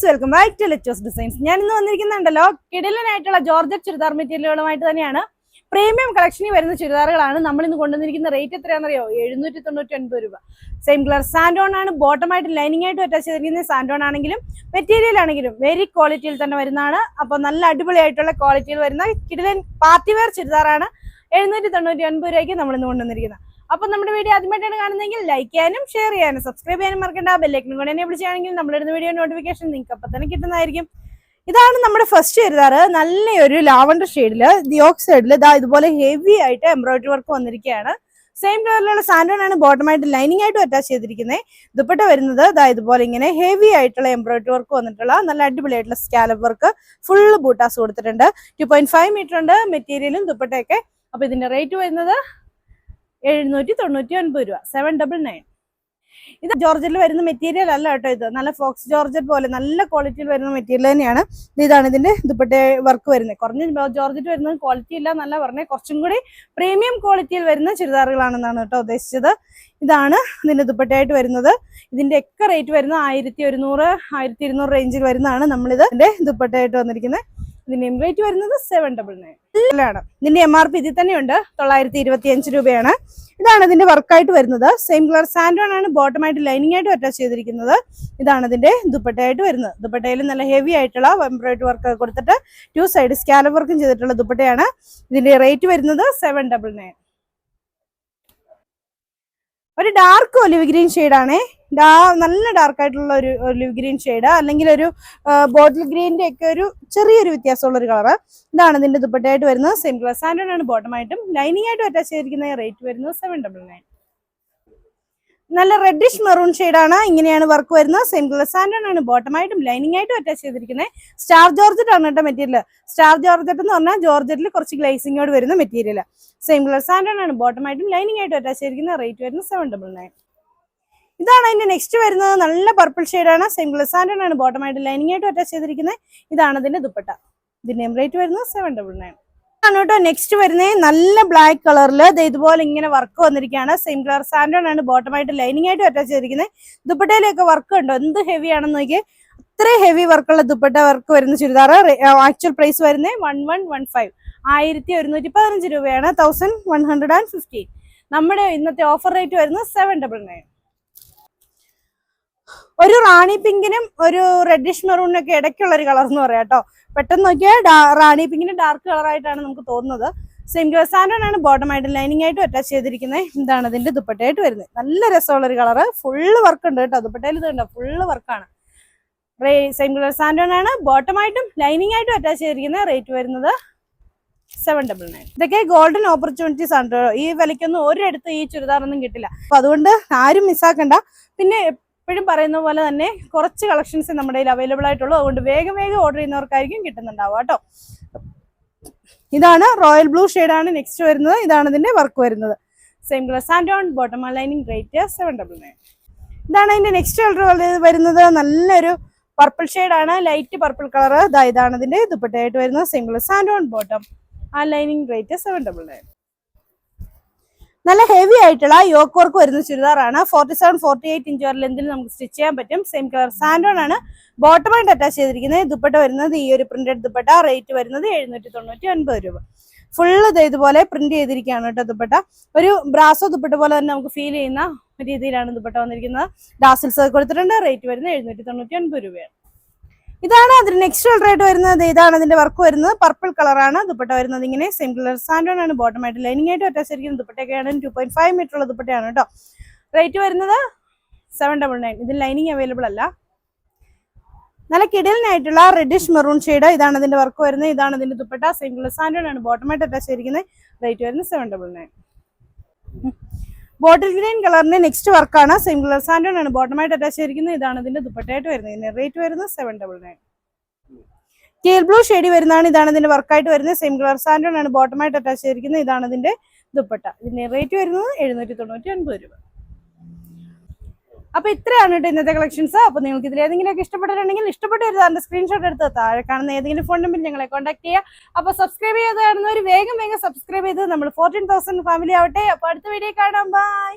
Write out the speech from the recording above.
Guys welcome back to Lettos designs ഞാൻ ഇന്ന് വന്നിരിക്കുന്നുണ്ടല്ലോ കിടിലനായിട്ടുള്ള georgette churidar മെറ്റീരിയലുകളുമായിട്ട് തന്നെയാണ്. പ്രീമിയം കളക്ഷനിൽ വരുന്ന ചുരിദാറുകളാണ് നമ്മൾ ഇന്ന് കൊണ്ടുവന്നിരിക്കുന്ന റേറ്റ് എത്രയാണെന്നറിയോ? എഴുന്നൂറ്റി തൊണ്ണൂറ്റി ഒൻപത് രൂപ. സെയിം കളർ സാൻഡോൺ ആണ് ബോട്ടമായിട്ട് ലൈനിങ് ആയിട്ട് അറ്റാച്ച് ചെയ്തിരിക്കുന്ന സാൻഡോൺ ആണെങ്കിലും മെറ്റീരിയൽ ആണെങ്കിലും വെരി ക്വാളിറ്റിയിൽ തന്നെ വരുന്നതാണ്. അപ്പോൾ നല്ല അടിപൊളിയായിട്ടുള്ള ക്വാളിറ്റിയിൽ വരുന്ന കിടിലൻ പാർട്ടി വെയർ ചുരിദാറാണ് എഴുന്നൂറ്റി തൊണ്ണൂറ്റി ഒൻപത് രൂപയ്ക്ക് നമ്മൾ ഇന്ന് കൊണ്ടുവന്നിരിക്കുന്നത്. അപ്പൊ നമ്മുടെ വീഡിയോ ആദ്യമായിട്ടാണ് കാണുന്നതെങ്കിൽ ലൈക്ക് ചെയ്യാനും ഷെയർ ചെയ്യാനും സബ്സ്ക്രൈബ് ചെയ്യാനും മറക്കണ്ട. ബെല്ലൈക്കനും കൂടെ എന്നെ വിളിച്ചാണെങ്കിൽ നമ്മളിടുന്ന വീഡിയോ നോട്ടിഫിക്കേഷൻ നിങ്ങൾക്ക് അപ്പൊ തന്നെ കിട്ടുന്നതായിരിക്കും. ഇതാണ് നമ്മുടെ ഫസ്റ്റ് ചുരിദാറ്. നല്ലൊരു ലാവണ്ടർ ഷെയ്ഡിൽ ദിയോക് സൈഡിൽ ഇതാ ഇതുപോലെ ഹെവി ആയിട്ട് എംബ്രോയിഡറി വർക്ക് വന്നിരിക്കുകയാണ്. സെയിം കളറിലുള്ള സാൻഡോൺ ആണ് ബോട്ടമായിട്ട് ലൈനിങ് ആയിട്ടും അറ്റാച്ച് ചെയ്തിരിക്കുന്നത് ദുപ്പട്ട വരുന്നത് ഇതാ ഇതുപോലെ ഇങ്ങനെ ഹെവി ആയിട്ടുള്ള എംബ്രോയിഡറി വർക്ക് വന്നിട്ടുള്ള നല്ല അടിപൊളിയായിട്ടുള്ള സ്കാലപ്പ് വർക്ക് ഫുള്ള് ബൂട്ടാസ് കൊടുത്തിട്ടുണ്ട്. ടു പോയിന്റ് ഫൈവ് മീറ്റർ ഉണ്ട് മെറ്റീരിയലും ദുപ്പട്ടയൊക്കെ. അപ്പൊ ഇതിന്റെ റേറ്റ് വരുന്നത് എഴുന്നൂറ്റി തൊണ്ണൂറ്റി ഒൻപത് രൂപ. സെവൻ ഡബിൾ നയൻ ഇത് ജോർജറ്റിൽ വരുന്ന മെറ്റീരിയൽ അല്ല കേട്ടോ ഇത്. നല്ല ഫോക്സ് ജോർജറ്റ് പോലെ നല്ല ക്വാളിറ്റിയിൽ വരുന്ന മെറ്റീരിയൽ തന്നെയാണ്. ഇതാണ് ഇതിന്റെ ദുപ്പട്ട വർക്ക് വരുന്നത്. കുറഞ്ഞ ജോർജറ്റ് വരുന്നത് ക്വാളിറ്റി ഇല്ല എന്നല്ല പറഞ്ഞത്. കുറച്ചും കൂടി പ്രീമിയം ക്വാളിറ്റിയിൽ വരുന്ന ചുരിദാറുകളാണെന്നാണ് കേട്ടോ ഉദ്ദേശിച്ചത്. ഇതാണ് ഇതിന്റെ ദുപ്പട്ടയായിട്ട് വരുന്നത്. ഇതിന്റെ ഒക്കെ റേറ്റ് വരുന്നത് ആയിരത്തി ഒരുന്നൂറ് ആയിരത്തി ഇരുന്നൂറ് റേഞ്ചിൽ വരുന്നതാണ് നമ്മളിത് ഇതിന്റെ ദുപ്പട്ടയായിട്ട് വന്നിരിക്കുന്നത്. ഇതിന്റെ റേറ്റ് വരുന്നത് സെവൻ ഡബിൾ നയൻ ഇതിന്റെ എം ആർ പി ഇതിൽ തന്നെയുണ്ട്. തൊള്ളായിരത്തി ഇരുപത്തി അഞ്ച് രൂപയാണ്. ഇതാണ് ഇതിന്റെ വർക്കായിട്ട് വരുന്നത്. സെയിം കളർ സാൻഡോൺ ആണ്. ബോട്ടമായിട്ട് ലൈനിങ് ആയിട്ട് അറ്റാച്ച് ചെയ്തിരിക്കുന്നത്. ഇതാണ് ഇതിന്റെ ദുപ്പട്ടയായിട്ട് വരുന്നത്. ദുപ്പട്ടയിൽ നല്ല ഹെവി ആയിട്ടുള്ള എംബ്രോയിഡറി വർക്ക് കൊടുത്തിട്ട് ടു സൈഡ് സ്കാലർ വർക്കും ചെയ്തിട്ടുള്ള ദുപ്പട്ടയാണ്. ഇതിന്റെ റേറ്റ് വരുന്നത് സെവൻ ഡബിൾ നയൻ ഒരു ഡാർക്ക് ഒലിവ് ഗ്രീൻ ഷെയ്ഡാണേ നല്ല ഡാർക്ക് ആയിട്ടുള്ള ഒരു ഒലിവ് ഗ്രീൻ ഷെയ്ഡ് അല്ലെങ്കിൽ ഒരു ബോട്ടിൽ ഗ്രീനിന്റെ ഒക്കെ ഒരു ചെറിയൊരു വ്യത്യാസമുള്ള ഒരു കളറ് ഇതാണ് ഇതിന്റെ ദുപ്പട്ടയായിട്ട് വരുന്നത്. സെയിം കളർ സാൻഡേർഡ് ആണ് ബോട്ടമായിട്ടും ലൈനിങ് ആയിട്ടും അറ്റാച്ച് ചെയ്തിരിക്കുന്ന റേറ്റ് വരുന്നത് സെവൻ ഡബിൾ നയൻ നല്ല റെഡിഷ് മെറൂൺ ആണ്. ഇങ്ങനെയാണ് വർക്ക് വരുന്നത്. സെയിം കളർ സാൻഡോൺ ആണ് ബോട്ടമായിട്ടും ലൈനിങ് ആയിട്ടും അറ്റാച്ച് ചെയ്തിരിക്കുന്നത്. സ്റ്റാർ ജോർജറ്റ് ആണ് കേട്ടോ മെറ്റീരിയൽ സ്റ്റാർ ജോർജറ്റ് എന്ന് പറഞ്ഞാൽ ജോർജറ്റിൽ കുറച്ച് ഗ്ലേസിങ്ങോട് വരുന്ന മെറ്റീരിയൽ സെയിം കളർ സാൻഡോൺ ആണ് ബോട്ടമായിട്ടും ലൈനിങ് ആയിട്ടും അറ്റാച്ച് ചെയ്തിരിക്കുന്ന റേറ്റ് വരുന്നത് സെവൻ ഡബിൾ നയൻ ഇതാണ് അതിന്റെ നെക്സ്റ്റ് വരുന്നത്. നല്ല പർപ്പിൾ ആണ്. സെയിം ഗ്ലസ് ആൻഡ് ആണ് ബോട്ടമായിട്ട് ലൈനിങ് ആയിട്ട് അറ്റാച്ച് ചെയ്തിരിക്കുന്നത്. ഇതാണ് ഇതിന്റെ ദുപ്പട്ട. ഇതിന്റെ റേറ്റ് വരുന്നത് സെവൻ ഡബിൾ നയൻ ആണ് കേട്ടോ നെക്സ്റ്റ് വരുന്നത്. നല്ല ബ്ലാക്ക് കളറിൽ ഇതുപോലെ ഇങ്ങനെ വർക്ക് വന്നിരിക്കുകയാണ്. സെയിം കളർ സാൻഡോൺ ആണ് ബോട്ടമായിട്ട് ലൈനിങ് ആയിട്ട് അറ്റാച്ച് ചെയ്തിരിക്കുന്നത്. ദുപ്പട്ടയിലൊക്കെ വർക്ക് ഉണ്ടോ? എന്ത് ഹെവി ആണെന്ന് നോക്കി അത്രയും ഹെവി വർക്കുള്ള ദുപ്പട്ട വർക്ക് വരുന്ന ചുരിദാർ ആക്ച്വൽ പ്രൈസ് വരുന്നത് വൺ വൺ വൺ ഫൈവ് ആയിരത്തി ഒരുന്നൂറ്റി പതിനഞ്ച് രൂപയാണ്. Thousand one hundred and fifty നമ്മുടെ ഇന്നത്തെ ഓഫർ റേറ്റ് വരുന്നത് സെവൻ ഡബിൾ നയൻ ഒരു റാണി പിങ്കിനും ഒരു റെഡിഷ് മെറൂണിനും ഒക്കെ ഇടയ്ക്കുള്ള ഒരു കളർ എന്ന് പറയാം കേട്ടോ. പെട്ടെന്ന് നോക്കിയാൽ റാണി പിങ്കിന് ഡാർക്ക് കളറായിട്ടാണ് നമുക്ക് തോന്നുന്നത്. സെയിം സാൻഡോൺ ആണ് ബോട്ടമായിട്ട് ലൈനിങ് ആയിട്ടും അറ്റാച്ച് ചെയ്തിരിക്കുന്നത്. ഇതാണ് ഇതിന്റെ ദുപ്പട്ടയായിട്ട് വരുന്നത്. നല്ല രസമുള്ള ഒരു കളറ് ഫുള്ള് വർക്ക് ഉണ്ട് കേട്ടോ. ദുപ്പട്ടയിൽ ഇത് കണ്ടോ? ഫുള്ള് വർക്കാണ് റേ സെയിം കളർ സാൻഡോൺ ആണ് ബോട്ടമായിട്ടും ലൈനിങ് ആയിട്ടും അറ്റാച്ച് ചെയ്തിരിക്കുന്ന റേറ്റ് വരുന്നത് സെവൻ ഡബിൾ നയൻ ഇതൊക്കെ ഗോൾഡൻ ഓപ്പർച്യൂണിറ്റീസ് ആണ് ഈ വിലയ്ക്കൊന്നും ഒരിടത്ത് ഈ ചുരിദാറൊന്നും കിട്ടില്ല. അപ്പൊ അതുകൊണ്ട് ആരും മിസ്സാക്കണ്ട പിന്നെ എപ്പോഴും പറയുന്ന പോലെ തന്നെ കുറച്ച് കളക്ഷൻസ് നമ്മുടെ കയ്യിൽ അവൈലബിൾ ആയിട്ടുള്ളൂ. അതുകൊണ്ട് വേഗം വേഗം ഓർഡർ ചെയ്യുന്നവർക്കായിരിക്കും കിട്ടുന്നുണ്ടാവുക കേട്ടോ. ഇതാണ് റോയൽ ബ്ലൂ ആണ് നെക്സ്റ്റ് വരുന്നത്. ഇതാണ് ഇതിന്റെ വർക്ക് വരുന്നത്. Same colour സാൻഡോൺ bottom lining rate seven double nine ഇതാണ് അതിന്റെ നെക്സ്റ്റ് കളർ വരുന്നത്. നല്ലൊരു പർപ്പിൾ ആണ്. ലൈറ്റ് പർപ്പിൾ കളർ ഇതാ ഇതാണ് ഇതിന്റെ ദുപ്പട്ടയായിട്ട് വരുന്നത്. സെയിം കളർ സാൻഡോൺ ബോട്ടം ആ lining rate seven double nine നല്ല ഹെവി ആയിട്ടുള്ള യോക്ക് വർക്ക് വരുന്ന ചുരിദാറാണ്. Forty seven forty eight inch വരെ ലെന്തിൽ നമുക്ക് സ്റ്റിച്ച് ചെയ്യാൻ പറ്റും. സെയിം കളർ സാൻഡോൺ ആണ്. ബോട്ടമായിട്ട് അറ്റാച്ച് ചെയ്തിരിക്കുന്നത് ദുപ്പട്ട വരുന്നത് ഈ ഒരു പ്രിന്റഡ് ദുപ്പട്ട. റേറ്റ് വരുന്നത് എഴുന്നൂറ്റി തൊണ്ണൂറ്റി ഒൻപത് രൂപ. ഫുള്ള് ഇത് ഇതുപോലെ പ്രിന്റ് ചെയ്തിരിക്കുകയാണ് കേട്ടോ ദുപ്പട്ട. ഒരു ബ്രാസോ ദുപ്പട്ട പോലെ തന്നെ നമുക്ക് ഫീൽ ചെയ്യുന്ന രീതിയിലാണ് ദുപ്പട്ട വന്നിരിക്കുന്നത്. ഡാസിൽസ് കൊടുത്തിട്ടുണ്ട്. റേറ്റ് വരുന്നത് എഴുന്നൂറ്റി തൊണ്ണൂറ്റി ഒൻപത് രൂപയാണ്. ഇതാണ് അതിന് നെക്സ്റ്റ് കളർ ആയിട്ട് വരുന്നത്. ഇതാണ് അതിന്റെ വർക്ക് വരുന്നത്. പർപ്പിൾ കളറാണ് ദുപ്പട്ട വരുന്നത് ഇങ്ങനെ സെയിം കളർ സാൻഡോൺ ആണ് ബോട്ടം ആയിട്ട് ലൈനിങ് ആയിട്ട് അറ്റാച്ച് ചെയ്തിരിക്കുന്ന ദുപ്പട്ടയൊക്കെയാണ്. ടു പോയിന്റ് ഫൈവ് മീറ്റർ ഉള്ള ദുപ്പട്ടയാണ് കേട്ടോ. റേറ്റ് വരുന്നത് സെവൻ ഡബിൾ നയൻ ഇതിൽ ലൈനിങ് അവൈലബിൾ അല്ല. നല്ല കിടലിനായിട്ടുള്ള റെഡിഷ് മെറൂൺ ഷെയ്ഡ് ഇതാണ് അതിന്റെ വർക്ക് വരുന്നത്. ഇതാണ് അതിന്റെ ദുപ്പട്ട. സെയിം കളർ സാൻഡോൺ ആണ് ബോട്ടം ആയിട്ട് അറ്റാച്ച് ചെയ്തിരിക്കുന്നത് റേറ്റ് വരുന്നത് seven double nine bottle green കളറിന്റെ next വർക്കാണ് സെയിം കളർ സാൻഡോൺ ആണ്. ബോട്ടമായിട്ട് അറ്റാച്ച് ചെയ്തിരിക്കുന്നത്. ഇതാണ് ഇതിന്റെ ദുപ്പട്ടയായിട്ട് വരുന്നത്. ഇതിന്റെ റേറ്റ് വരുന്നത് സെവൻ ഡബിൾ നയൻ കീൽ ബ്ലൂ ഷെയ്ഡ് വരുന്നതാണ്. ഇതാണ് ഇതിന്റെ വർക്കായിട്ട് വരുന്നത്. സെയിം കളർ സാൻഡോൺ ആണ്. ബോട്ടമായിട്ട് അറ്റാച്ച് ചെയ്തിരിക്കുന്നത്. ഇതാണ് ഇതിന്റെ ദുപ്പട്ട. ഇതിന്റെ റേറ്റ് വരുന്നത് എഴുന്നൂറ്റി തൊണ്ണൂറ്റി ഒൻപത് രൂപ. അപ്പൊ ഇത്രയാണ് കേട്ടോ ഇന്നത്തെ കളക്ഷൻസ് അപ്പൊ നിങ്ങൾക്ക് ഇതിൽ ഏതെങ്കിലുമൊക്കെ ഇഷ്ടപ്പെട്ടിട്ടുണ്ടെങ്കിൽ ഇഷ്ടപ്പെട്ട ഒരു സാറിന്റെ സ്ക്രീൻഷോട്ട് എടുത്ത് താഴെ കാണുന്ന ഏതെങ്കിലും ഫോൺ നമ്പറിൽ ഞങ്ങളെ കോൺടാക്ട് ചെയ്യുക അപ്പൊ സബ്സ്ക്രൈബ് ചെയ്ത് കാണുന്നവർ വേഗം വേഗം സബ്സ്ക്രൈബ് ചെയ്ത് നമ്മൾ ഫോർട്ടീൻ തൗസൻഡ് ഫാമിലി ആവട്ടെ. അപ്പൊ അടുത്ത വീഡിയോ കാണാം. ബൈ